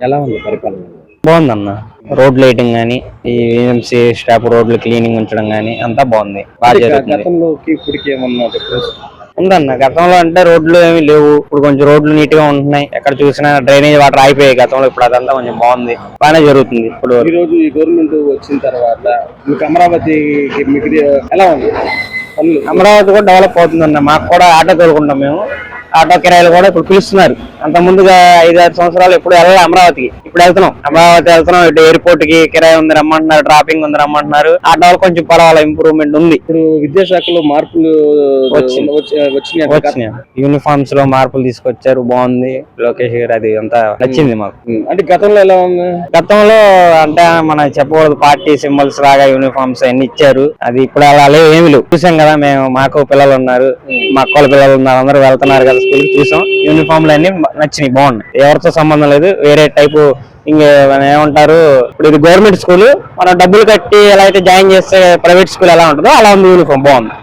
ఎలా ఉంది పరిపాలన? బాగుందన్న. రోడ్ లైటింగ్ గానీ ఈ ఏఎంసీ స్టాఫ్ రోడ్లు క్లీనింగ్ ఉంచడం గానీ అంతా బాగుంది. బాగా జరుగుతుంది. గతంలోకి ఇప్పటికి ఏమన్నా డిఫరెన్స్ ఉందన్న. గతంలో అంటే రోడ్లు ఏమీ లేవు. ఇప్పుడు కొంచెం రోడ్లు నీట్గా ఉంటున్నాయి. ఎక్కడ చూసినా డ్రైనేజ్ వాటర్ అయిపోయాయి గతంలో ఇప్పుడు అదంతా కొంచెం బాగుంది. బాగానే జరుగుతుంది ఇప్పుడు. ఈ రోజు ఈ గవర్నమెంట్ వచ్చిన తర్వాత మీకు అమరావతికి మీకు ఇది ఎలా ఉంది? పనులు? అమరావతి కూడా డెవలప్ అవుతుందన్న. మాకు కూడా ఆటో తోలుకుంటాం మేము. ఆటో కిరాయిలు కూడా ఇప్పుడు పిలుస్తున్నారు. అంత ముందుగా ఐదు ఆరు సంవత్సరాలు ఎప్పుడు వెళ్ళాలి అమరావతికి. ఇప్పుడు వెళ్తున్నాం. అమరావతి వెళ్తున్నాం. ఇటు ఎయిర్పోర్ట్కి కిరాయి ఉంది రమ్మంటున్నారు ట్రాపింగ్ ఉంది రమ్మంటున్నారు. ఆటోలు కొంచెం పర్వాలేదు ఇంప్రూవ్మెంట్ ఉంది. ఇప్పుడు విద్యాశాఖలో మార్పులు వచ్చినాయి యూనిఫామ్స్లో మార్పులు తీసుకొచ్చారు బాగుంది. లోకేష్ గారు అది అంతా నచ్చింది మాకు. అంటే గతంలో ఎలా ఉంది? గతంలో అంటే మన చెప్పకూడదు పార్టీ సింబల్స్ లాగా యూనిఫామ్స్ అన్ని ఇచ్చారు. అది ఇప్పుడు అలా లేవు ఏమి లేవు. చూసాం కదా మేము మాకు పిల్లలు ఉన్నారు మా అక్కల పిల్లలు ఉన్నారు అందరూ వెళ్తున్నారు కదా స్కూల్ చూసాం యూనిఫామ్లు అన్ని నచ్చినాయి బాగున్నాయి. ఎవరితో సంబంధం లేదు వేరే టైపు ఇంక ఏమంటారు? ఇప్పుడు ఇది గవర్నమెంట్ స్కూల్ మనం డబ్బులు కట్టి ఎలా అయితే జాయిన్ చేస్తే ప్రైవేట్ స్కూల్ ఎలా ఉంటుందో అలా ఉంది యూనిఫామ్ బాగుంది.